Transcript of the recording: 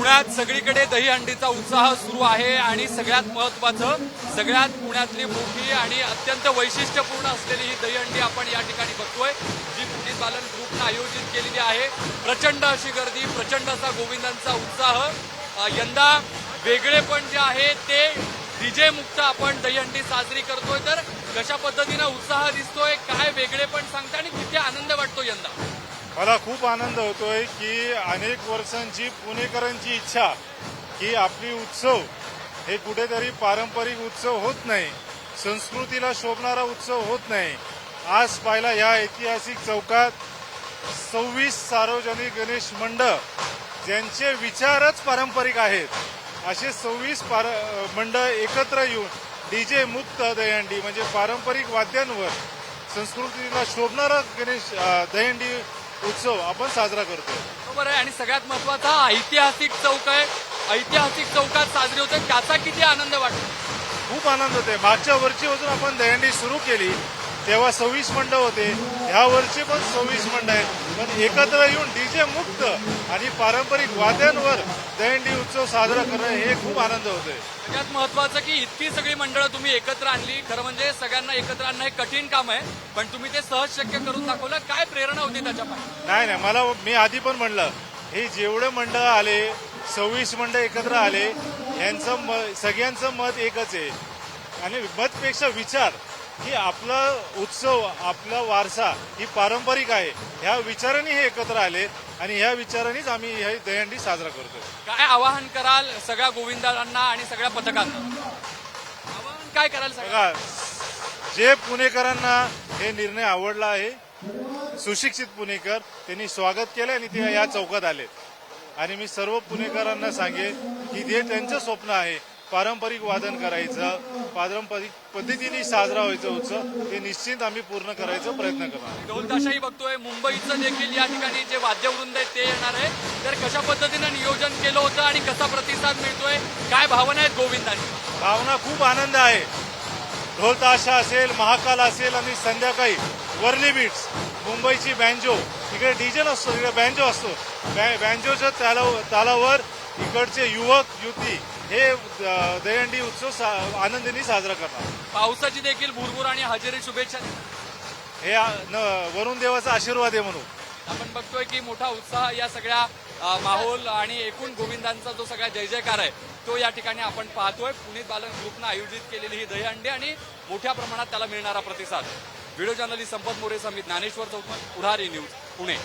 पुण्यात सगळीकडे दहीहंडीचा उत्साह सुरू आहे आणि सगळ्यात महत्वाचं सगळ्यात पुण्यातली मोठी आणि अत्यंत वैशिष्ट्यपूर्ण असलेली ही दहीहंडी आपण या ठिकाणी बघतोय जी पुणे पालन ग्रुपनं आयोजित केलेली आहे. प्रचंड अशी गर्दी प्रचंड असा गोविंदांचा उत्साह. यंदा वेगळेपण जे आहे ते डीजे मुक्त आपण दहीहंडी साजरी करतोय. तर कशा पद्धतीनं उत्साह दिसतोय मला खूप आनंद होतोय की अनेक वर्षांची पुणेकरांची इच्छा की आपली उत्सव हे कुठेतरी पारंपरिक उत्सव होत नाही. संस्कृतीला शोभणारा उत्सव होत नाही. आज पाहिला या ऐतिहासिक चौकात सव्वीस सार्वजनिक गणेश मंडळ ज्यांचे विचारच पारंपरिक आहेत. असे सव्वीस पार मंडळ एकत्र येऊन डीजे मुक्त दहीहंडी म्हणजे पारंपरिक वाद्यांवर संस्कृतीला शोभणारा गणेश दहीहंडी उत्सव आपण साजरा करतो बरोबर आहे. आणि सगळ्यात महत्त्वाचा ऐतिहासिक चौक आहे. ऐतिहासिक चौकात साजरी होते. त्याचा किती आनंद वाटतो? खूप आनंद होते मागच्या वर्षी अजून आपण दहीहंडी सुरू केली. तेव्हा सव्वीस मंडळ होते. ह्या वर्षी पण सव्वीस मंडळ आहेत. पण एकत्र येऊन डीजे मुक्त आणि पारंपरिक वाद्यांवर दहीहंडी उत्सव साजरा करणं हे खूप आनंद होतोय. सगळ्यात महत्वाचं की इतकी सगळी मंडळं तुम्ही एकत्र आणली. खरं म्हणजे सगळ्यांना एकत्र आणणं हे कठीण काम आहे. पण तुम्ही ते सहज शक्य करून दाखवलं. काय प्रेरणा होती त्याच्या नाही नाही. मला मी आधी पण म्हणलं हे जेवढे मंडळ आले सव्वीस मंडळ एकत्र आले यांचं म सगळ्यांचं मत एकच आहे. आणि मतपेक्षा विचार की आपला उत्सव आपला वारसा ही पारंपरिक आहे. ह्या विचाराने हे एकत्र आले आणि ह्या विचारानेच आम्ही हे दहीहंडी साजरा करतो काय आवाहन कराल सगळ्या गोविंदांना आणि सगळ्या पथकांना? आवाहन काय कराल सगळं बघा जे पुणेकरांना हे निर्णय आवडला आहे सुशिक्षित पुणेकर त्यांनी स्वागत केलं आणि ते या चौकात आले. आणि मी सर्व पुणेकरांना सांगेन की हे त्यांचं स्वप्न आहे पारंपरिक वादन करायचं पारंपरिक पद्धतीने साजरा व्हायचा उत्सव हे निश्चित आम्ही पूर्ण करायचा प्रयत्न करणार. ढोलताशाही बघतोय मुंबईचं देखील या ठिकाणी जे वाद्यवृंद आहे ते येणार आहे तर कशा पद्धतीनं नियोजन केलं होतं आणि कसा प्रतिसाद मिळतोय? काय भावना आहेत गोविंदांची भावना खूप आनंद आहे. ढोल ताशा असेल महाकाल असेल आणि संध्याकाळी वर्ली बीट्स मुंबईची बँजो इकडे डीजे नसतो इकडे बँजो असतो. बॅ- बँजोच्या ताला तालावर इकडचे युवक युवती हे दहीहंडी उत्सव सा- आनंदीने साजरा करणार. पावसाची देखील भुरभुर आणि हजेरी शुभेच्छा हे वरुण देवाचा आशीर्वाद आहे म्हणून. आपण बघतोय की मोठा उत्साह या सगळ्या माहोल आणि एकूण गोविंदांचा जो सगळा जय जयकार आहे तो या ठिकाणी आपण पाहतोय. पुणे बालन ग्रुपनं आयोजित केलेली ही दहीहंडी आणि मोठ्या प्रमाणात त्याला मिळणारा प्रतिसाद. व्हिडिओ जर्नलिस्ट संपत मोरे समित ज्ञानेश्वर चौकमत पुढारी न्यूज पुणे.